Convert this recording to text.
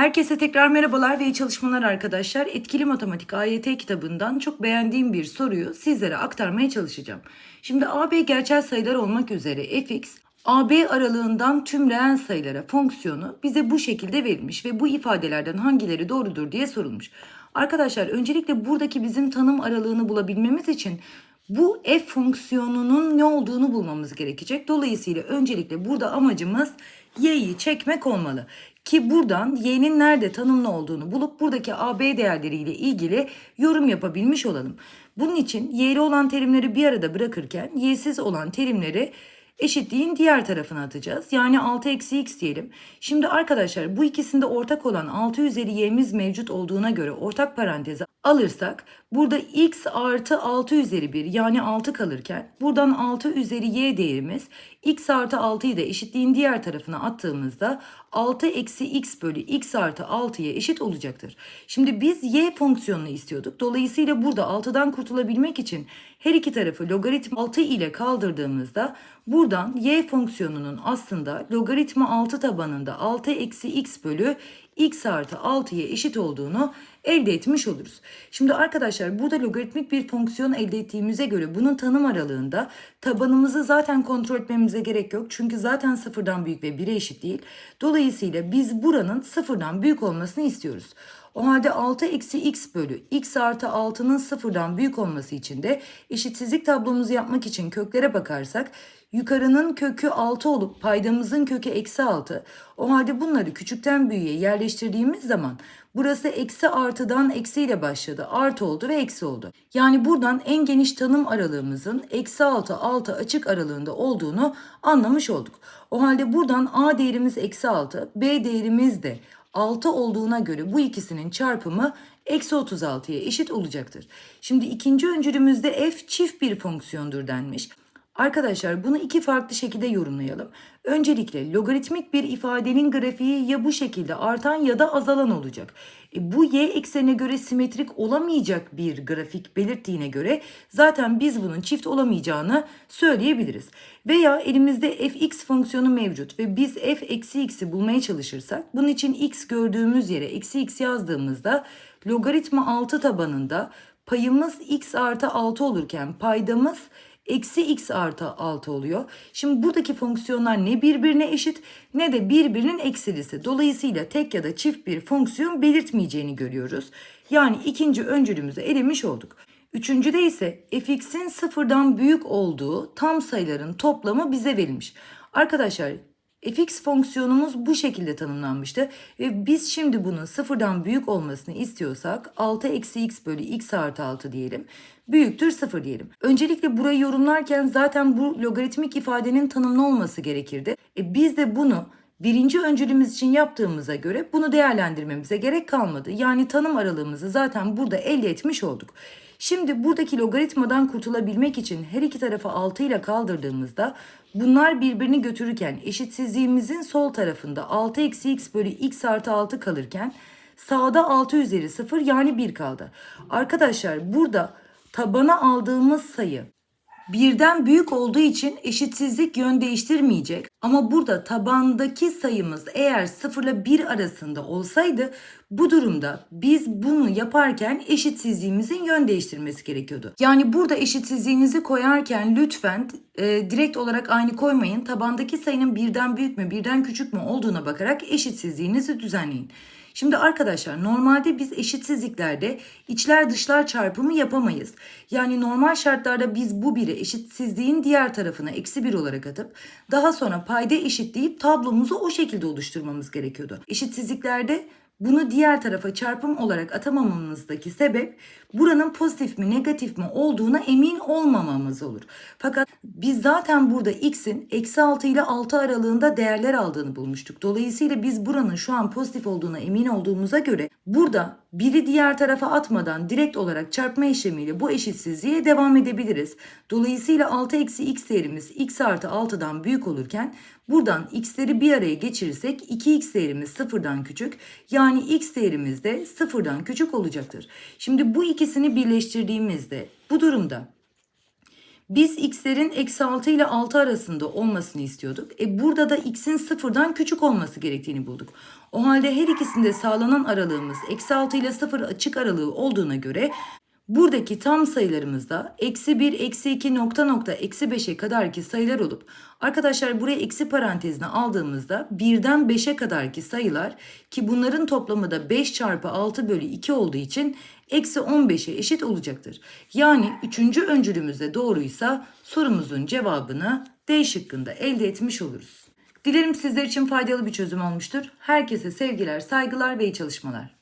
Herkese tekrar merhabalar ve iyi çalışmalar arkadaşlar. Etkili Matematik AYT kitabından çok beğendiğim bir soruyu sizlere aktarmaya çalışacağım. Şimdi AB gerçel sayılar olmak üzere fx AB aralığından tüm reel sayılara fonksiyonu bize bu şekilde verilmiş ve bu ifadelerden hangileri doğrudur diye sorulmuş. Arkadaşlar öncelikle buradaki bizim tanım aralığını bulabilmemiz için bu f fonksiyonunun ne olduğunu bulmamız gerekecek. Dolayısıyla öncelikle burada amacımız y'yi çekmek olmalı. Ki buradan y'nin nerede tanımlı olduğunu bulup buradaki AB değerleriyle ilgili yorum yapabilmiş olalım. Bunun için y'li olan terimleri bir arada bırakırken y'siz olan terimleri eşitliğin diğer tarafına atacağız. Yani 6 eksi x diyelim. Şimdi arkadaşlar bu ikisinde ortak olan 6 üzeri y'miz mevcut olduğuna göre ortak paranteze alırsak burada x artı 6 üzeri 1 yani 6 kalırken buradan 6 üzeri y değerimiz x artı 6'yı da eşitliğin diğer tarafına attığımızda 6 eksi x bölü x artı 6'ya eşit olacaktır. Şimdi biz y fonksiyonunu istiyorduk. Dolayısıyla burada 6'dan kurtulabilmek için her iki tarafı logaritma 6 ile kaldırdığımızda buradan y fonksiyonunun aslında logaritma 6 tabanında 6 eksi x bölü x artı 6'ya eşit olduğunu elde etmiş oluruz. Şimdi arkadaşlar burada logaritmik bir fonksiyon elde ettiğimize göre bunun tanım aralığında tabanımızı zaten kontrol etmemize gerek yok. Çünkü zaten sıfırdan büyük ve 1'e eşit değil. Dolayısıyla biz buranın sıfırdan büyük olmasını istiyoruz. O halde 6 eksi x bölü x artı 6'nın sıfırdan büyük olması için de eşitsizlik tablomuzu yapmak için köklere bakarsak yukarının kökü 6 olup paydamızın kökü eksi 6. O halde bunları küçükten büyüğe yerleştirdiğimiz zaman burası eksi artıdan eksiyle başladı. Artı oldu ve eksi oldu. Yani buradan en geniş tanım aralığımızın eksi 6 6 açık aralığında olduğunu anlamış olduk. O halde buradan a değerimiz eksi 6 b değerimiz de 6 olduğuna göre bu ikisinin çarpımı eksi 36'ya eşit olacaktır. Şimdi ikinci öncülümüzde f çift bir fonksiyondur denmiş. Arkadaşlar bunu iki farklı şekilde yorumlayalım. Öncelikle logaritmik bir ifadenin grafiği ya bu şekilde artan ya da azalan olacak. E, bu y eksenine göre simetrik olamayacak bir grafik belirttiğine göre zaten biz bunun çift olamayacağını söyleyebiliriz. Veya elimizde fx fonksiyonu mevcut ve biz f eksi x'i bulmaya çalışırsak bunun için x gördüğümüz yere eksi x yazdığımızda logaritma 6 tabanında payımız x artı 6 olurken paydamız eksi x artı 6 oluyor. Şimdi buradaki fonksiyonlar ne birbirine eşit ne de birbirinin eksilisi. Dolayısıyla tek ya da çift bir fonksiyon belirtmeyeceğini görüyoruz. Yani ikinci öncülümüzü elemiş olduk. Üçüncüde ise fx'in sıfırdan büyük olduğu tam sayıların toplamı bize verilmiş. Arkadaşlar fx fonksiyonumuz bu şekilde tanımlanmıştı ve biz şimdi bunun sıfırdan büyük olmasını istiyorsak 6 eksi x bölü x artı 6 diyelim büyüktür 0 diyelim. Öncelikle burayı yorumlarken zaten bu logaritmik ifadenin tanımlı olması gerekirdi. E biz de bunu birinci öncülümüz için yaptığımıza göre bunu değerlendirmemize gerek kalmadı. Yani tanım aralığımızı zaten burada elde etmiş olduk. Şimdi buradaki logaritmadan kurtulabilmek için her iki tarafı 6 ile kaldırdığımızda bunlar birbirini götürürken eşitsizliğimizin sol tarafında 6 eksi x bölü x artı 6 kalırken sağda 6 üzeri 0 yani 1 kaldı. Arkadaşlar burada tabana aldığımız sayı birden büyük olduğu için eşitsizlik yön değiştirmeyecek. Ama burada tabandaki sayımız eğer 0 ile 1 arasında olsaydı bu durumda biz bunu yaparken eşitsizliğimizin yön değiştirmesi gerekiyordu. Yani burada eşitsizliğinizi koyarken lütfen e, direkt olarak aynı koymayın. Tabandaki sayının birden büyük mü birden küçük mü olduğuna bakarak eşitsizliğinizi düzenleyin. Şimdi arkadaşlar normalde biz eşitsizliklerde içler dışlar çarpımı yapamayız. Yani normal şartlarda biz bu biri eşitsizliğin diğer tarafına eksi bir olarak atıp daha sonra payda eşitleyip tablomuzu o şekilde oluşturmamız gerekiyordu. Eşitsizliklerde bunu diğer tarafa çarpım olarak atamamamızdaki sebep buranın pozitif mi negatif mi olduğuna emin olmamamız olur. Fakat biz zaten burada x'in eksi 6 ile 6 aralığında değerler aldığını bulmuştuk. Dolayısıyla biz buranın şu an pozitif olduğuna emin olduğumuza göre burada biri diğer tarafa atmadan direkt olarak çarpma işlemiyle bu eşitsizliğe devam edebiliriz. Dolayısıyla 6 eksi x değerimiz x artı 6'dan büyük olurken buradan x'leri bir araya geçirirsek 2x değerimiz sıfırdan küçük yani x değerimiz de sıfırdan küçük olacaktır. Şimdi bu ikisini birleştirdiğimizde bu durumda Biz x'lerin eksi 6 ile 6 arasında olmasını istiyorduk. E burada da x'in sıfırdan küçük olması gerektiğini bulduk. O halde her ikisinde sağlanan aralığımız eksi 6 ile 0 açık aralığı olduğuna göre buradaki tam sayılarımızda eksi 1, eksi 2 nokta nokta eksi 5'e kadar ki sayılar olup arkadaşlar buraya eksi parantezine aldığımızda 1'den 5'e kadar ki sayılar ki bunların toplamı da 5 çarpı 6 bölü 2 olduğu için eksi 15'e eşit olacaktır. Yani üçüncü öncülümüzde doğruysa sorumuzun cevabını D şıkkında elde etmiş oluruz. Dilerim sizler için faydalı bir çözüm olmuştur. Herkese sevgiler, saygılar ve iyi çalışmalar.